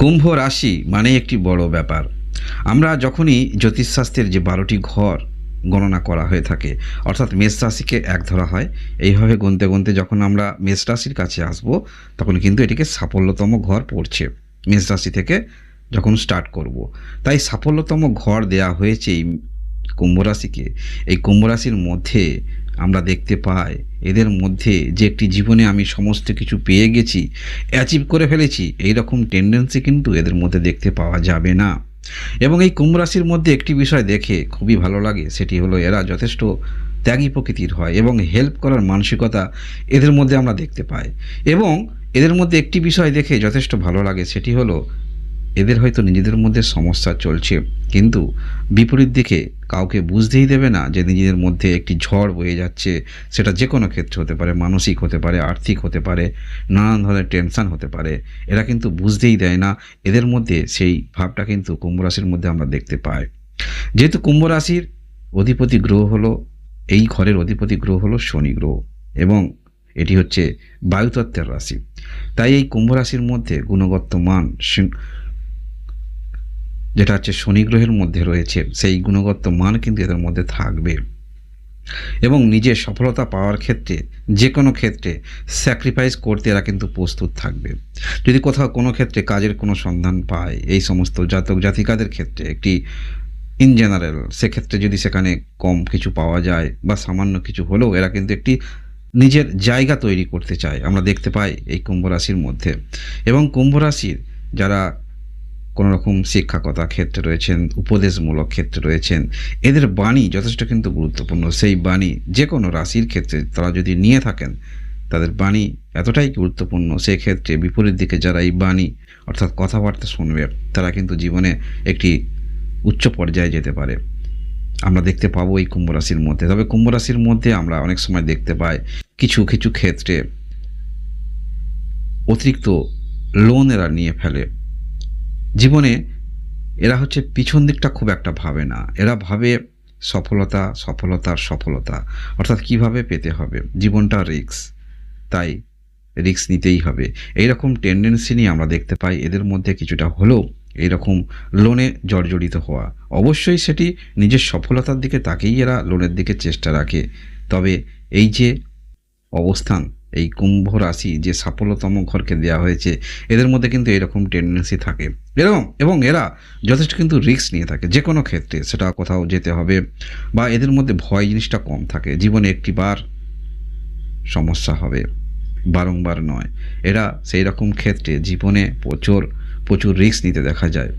কুম্ভ রাশি মানে একটি বড় ব্যাপার। আমরা যখনই জ্যোতিষশাস্ত্রের যে বারোটি ঘর গণনা করা হয়ে থাকে, অর্থাৎ মেষ রাশিকে এক ধরা হয়, এইভাবে গুনতে গুনতে যখন আমরা মেষ রাশির কাছে আসব, তখন কিন্তু এটিকে সাফল্যতম ঘর পড়ছে। মেষ রাশি থেকে যখন স্টার্ট করব, তাই সাফল্যতম ঘর দেয়া হয়েছে এই কুম্ভ রাশিকে। এই কুম্ভ রাশির মধ্যে আমরা দেখতে পাই। এদের মধ্যে যে একটি জীবনে আমি সমস্ত কিছু পেয়ে গেছি অ্যাচিভ করে ফেলেছি এই রকম টেন্ডেন্সি কিন্তু এদের মধ্যে দেখতে পাওয়া যাবে না। এবং এই কুম্ভ রাশির মধ্যে একটি বিষয় দেখে খুবই ভালো লাগে, সেটি হলো এরা যথেষ্ট ত্যাগী প্রকৃতির হয় এবং হেল্প করার মানসিকতা এদের মধ্যে আমরা দেখতে পাই। এবং এদের মধ্যে একটি বিষয় দেখে যথেষ্ট ভালো লাগে, সেটি হলো এদের হয়তো নিজেদের মধ্যে সমস্যা চলছে। কিন্তু বিপরীত দিকে কাউকে বুঝতেই দেবে না যে নিজেদের মধ্যে একটি ঝড় বয়ে যাচ্ছে। সেটা যে কোনো ক্ষেত্রে হতে পারে, মানসিক হতে পারে, আর্থিক হতে পারে, নানান ধরনের টেনশন হতে পারে। এরা কিন্তু বুঝতেই দেয় না। এদের মধ্যে সেই ভাবটা কিন্তু কুম্ভ রাশির মধ্যে আমরা দেখতে পাই। যেহেতু কুম্ভ রাশির অধিপতি গ্রহ হলো, এই ঘরের অধিপতি গ্রহ হলো শনি গ্রহ এবং এটি হচ্ছে বায়ুতত্ত্বের রাশি। তাই এই কুম্ভ রাশির মধ্যে গুণগত মান যেটা হচ্ছে শনি গ্রহের মধ্যে রয়েছে, সেই গুণগত মান কিন্তু এদের মধ্যে থাকবে। এবং নিজের সফলতা পাওয়ার ক্ষেত্রে, যে কোনো ক্ষেত্রে স্যাক্রিফাইস করতে এরা কিন্তু প্রস্তুত থাকবে। যদি কোথাও কোনো ক্ষেত্রে কাজের কোনো সন্ধান পায়, এই সমস্ত জাতক জাতিকাদের ক্ষেত্রে একটি ইন জেনারেল সেক্ষেত্রে যদি সেখানে কম কিছু পাওয়া যায় বা সামান্য কিছু হলেও এরা কিন্তু একটি নিজের জায়গা তৈরি করতে চায়। আমরা দেখতে পাই এই কুম্ভ রাশির মধ্যে। এবং কুম্ভ রাশির যারা কোনো রকম শিক্ষাকতা ক্ষেত্রে রয়েছেন, উপদেশমূলক ক্ষেত্রে রয়েছেন, এদের বাণী যথেষ্ট কিন্তু গুরুত্বপূর্ণ। সেই বাণী যে কোনো রাশির ক্ষেত্রে তারা যদি নিয়ে থাকেন, তাদের বাণী এতটাই গুরুত্বপূর্ণ সেই ক্ষেত্রে বিপরীত দিকে যারা এই বাণী, অর্থাৎ কথাবার্তা শুনবে, তারা কিন্তু জীবনে একটি উচ্চ পর্যায়ে যেতে পারে। আমরা দেখতে পাবো এই কুম্ভ রাশির মধ্যে। তবে কুম্ভ রাশির মধ্যে আমরা অনেক সময় দেখতে পাই কিছু কিছু ক্ষেত্রে অতিরিক্ত লোন এরা নিয়ে ফেলে। জীবনে এরা হচ্ছে পিছন দিকটা খুব একটা ভাবে না। এরা ভাবে সফলতা, সফলতার সফলতা। অর্থাৎ কীভাবে পেতে হবে? জীবনটা রিক্স তাই রিক্স নিতেই হবে। এইরকম টেন্ডেন্সি নিয়ে আমরা দেখতে পাই, এদের মধ্যে কিছুটা হলেও এইরকম লোনে জর্জরিত হওয়া। অবশ্যই সেটি নিজের সফলতার দিকে তাকেই এরা লোনের দিকে চেষ্টা রাখে। তবে এই যে অবস্থান এই কুম্ভ রাশি যে সাফল্যতম ঘরকে দেওয়া হয়েছে, এদের মধ্যে কিন্তু এরকম টেন্ডেন্সি থাকে। এরকম, এবং এরা যথেষ্ট কিন্তু রিস্ক নিয়ে থাকে যে কোনো ক্ষেত্রে, সেটা কোথাও যেতে হবে বা এদের মধ্যে ভয় জিনিসটা কম থাকে, জীবনে একটি বার সমস্যা হবে, বারংবার নয়। এরা সেই রকম ক্ষেত্রে জীবনে প্রচুর প্রচুর রিস্ক নিতে দেখা যায়।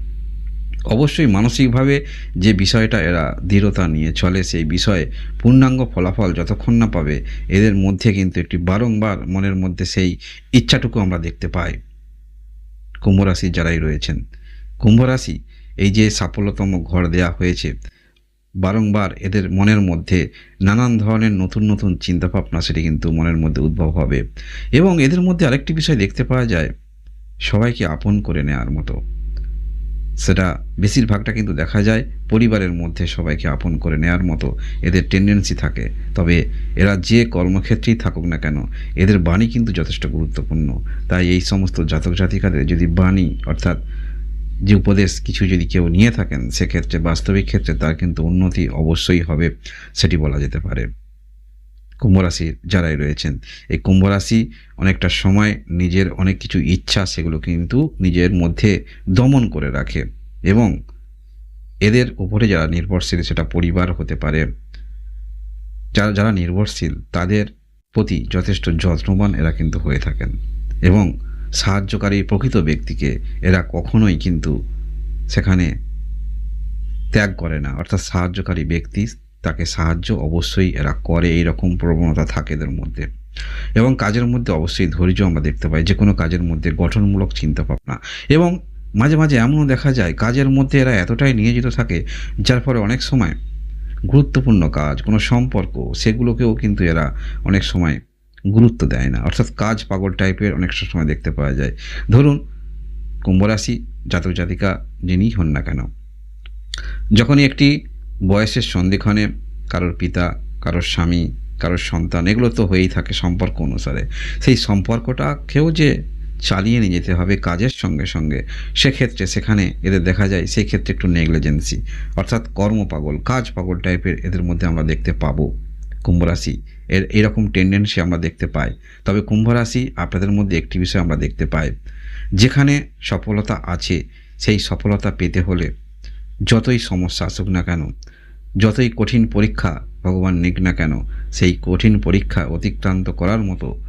অবশ্যই মানসিকভাবে যে বিষয়টা এরা দৃঢ়তা নিয়ে চলে, সেই বিষয়ে পূর্ণাঙ্গ ফলাফল যতক্ষণ না পাবে, এদের মধ্যে কিন্তু একটি বারংবার মনের মধ্যে সেই ইচ্ছাটুকু আমরা দেখতে পাই। কুম্ভ রাশির যারাই রয়েছেন কুম্ভ রাশি এই যে সাফল্যতম ঘর দেয়া হয়েছে, বারংবার এদের মনের মধ্যে নানান ধরনের নতুন নতুন চিন্তাভাবনা সেটি কিন্তু মনের মধ্যে উদ্ভব হবে। এবং এদের মধ্যে আরেকটি বিষয় দেখতে পাওয়া যায়, সবাইকে আপন করে নেওয়ার মতো। সেটা বেশিরভাগটা কিন্তু দেখা যায় পরিবারের মধ্যে সবাইকে আপন করে নেওয়ার মতো এদের টেন্ডেন্সি থাকে। তবে এরা যে কর্মক্ষেত্রেই থাকুক না কেন, এদের বাণী কিন্তু যথেষ্ট গুরুত্বপূর্ণ। তাই এই সমস্ত জাতক জাতিকাদের যদি বাণী অর্থাৎ যে উপদেশ কিছু যদি কেউ নিয়ে থাকেন, সেক্ষেত্রে, বাস্তবিক ক্ষেত্রে তার কিন্তু উন্নতি অবশ্যই হবে, সেটি বলা যেতে পারে। কুম্ভ রাশির যারাই রয়েছেন। এই কুম্ভ রাশি অনেকটা সময় নিজের অনেক কিছু ইচ্ছা সেগুলো কিন্তু নিজের মধ্যে দমন করে রাখে এবং এদের উপরে যারা নির্ভরশীল সেটা পরিবার হতে পারে। যারা যারা নির্ভরশীল তাদের প্রতি যথেষ্ট যত্নবান এরা কিন্তু হয়ে থাকেন এবং সাহায্যকারী প্রকৃত ব্যক্তিকে এরা কখনোই কিন্তু সেখানে ত্যাগ করে না। অর্থাৎ সাহায্যকারী ব্যক্তি তাকে সাহায্য অবশ্যই এরা করে। এই রকম প্রবণতা থাকে এদের মধ্যে। এবং কাজের মধ্যে অবশ্যই ধৈর্য আমরা দেখতে পাই। যে কোনো কাজের মধ্যে গঠনমূলক চিন্তাভাবনা এবং মাঝে মাঝে এমনও দেখা যায়, কাজের মধ্যে এরা এতটাই নিয়োজিত থাকে, যার ফলে অনেক সময় গুরুত্বপূর্ণ কাজ, কোনো সম্পর্ক, সেগুলোকেও কিন্তু এরা অনেক সময় গুরুত্ব দেয় না। অর্থাৎ কাজ পাগল টাইপের অনেক সময় দেখতে পাওয়া যায়। ধরুন, কুম্ভরাশি জাতক জাতিকা যিনিই হন না কেন, যখনই একটি বয়সের সন্ধিক্ষণে কারোর পিতা, কারোর স্বামী, কারোর সন্তান, এগুলো তো হয়েই থাকে সম্পর্ক অনুসারে। সেই সম্পর্কটাকেও যে চালিয়ে নিয়ে যেতে হবে কাজের সঙ্গে সঙ্গে, সেক্ষেত্রে সেখানে এদের দেখা যায় সেই ক্ষেত্রে একটু নেগলিজেন্সি। অর্থাৎ কর্মপাগল কাজ পাগল টাইপের এদের মধ্যে আমরা দেখতে পাবো। কুম্ভ রাশি এর এরকম টেন্ডেন্সি আমরা দেখতে পাই। তবে কুম্ভরাশি আপনাদের মধ্যে একটি বিষয় আমরা দেখতে পাই। যেখানে সফলতা আছে, সেই সফলতা পেতে হলে যতই সমস্যা আসুক না কেন যতই কঠিন পরীক্ষা ভগবান নিক না কেন, সেই কঠিন পরীক্ষা অতিক্রান্ত করার মতো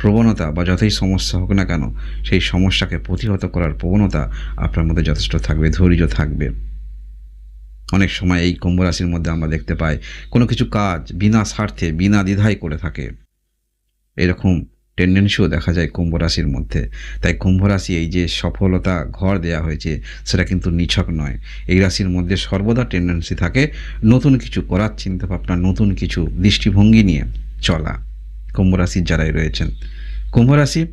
প্রবণতা বা যতই সমস্যা হোক না কেন, সেই সমস্যাকে প্রতিহত করার প্রবণতা আপনার মধ্যে যথেষ্ট থাকবে, ধৈর্য থাকবে। অনেক সময় এই কুম্ভ রাশির মধ্যে আমরা দেখতে পাই, কোনো কিছু কাজ বিনা স্বার্থে, বিনা দ্বিধায় করে থাকে। এরকম টেন্ডেন্সিও দেখা যায় কুম্ভ রাশির মধ্যে। তাই কুম্ভ রাশি এই যে সফলতা ঘর দেয়া হয়েছে, সেটা কিন্তু নিছক নয়। এই রাশির মধ্যে সর্বদা টেন্ডেন্সি থাকে, নতুন কিছু করার চিন্তা ভাবনা নতুন কিছু দৃষ্টিভঙ্গি নিয়ে চলা কুম্ভ রাশির যারাই রয়েছেন। কুম্ভ রাশি,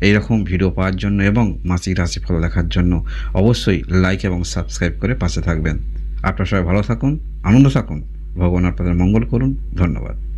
এইরকম ভিডিও পাওয়ার জন্য এবং মাসিক রাশিফল দেখার জন্য অবশ্যই লাইক এবং সাবস্ক্রাইব করে পাশে থাকবেন। আপনারা সবাই ভালো থাকুন, আনন্দ থাকুন। ভগবান আপনাদের মঙ্গল করুন। ধন্যবাদ।